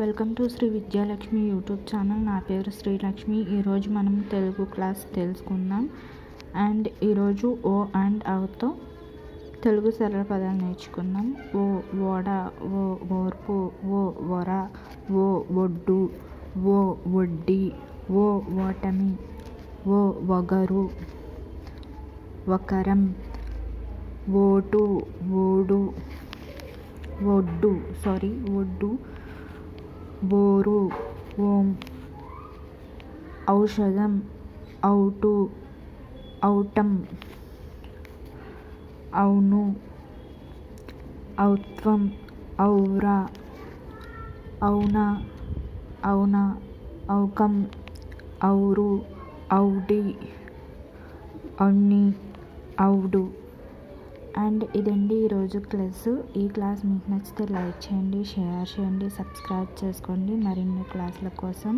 Welcome to Sri Vidyalakshmi YouTube channel. నా పేరు శ్రీలక్ష్మి ఈరోజు మనం తెలుగు క్లాస్ తెలుసుకుందాం. అండ్ ఈరోజు ఓ అండ్ అవుతో తెలుగు సరళ పదాలు నేర్చుకుందాం. ఓ ఓడ ఓ ఓర్పు ఓ వర ఓ ఒడ్డు ఓ ఒడ్డి ఓ ఓటమి ఓ వగరు వకరం ఓటు ఓడు ఒడ్డు సారీ ఒడ్డు బోరు ఓం ఔషధం అవుటు ఔటం అవును ఔత్వం ఔరా అవునా అవునా ఔకం ఔరు ఔడి అన్ని ఔడు. అండ్ ఇదండి ఈరోజు క్లాస్. ఈ క్లాస్ మీకు నచ్చితే లైక్ చేయండి షేర్ చేయండి సబ్స్క్రైబ్ చేసుకోండి. మరిన్ని క్లాసుల కోసం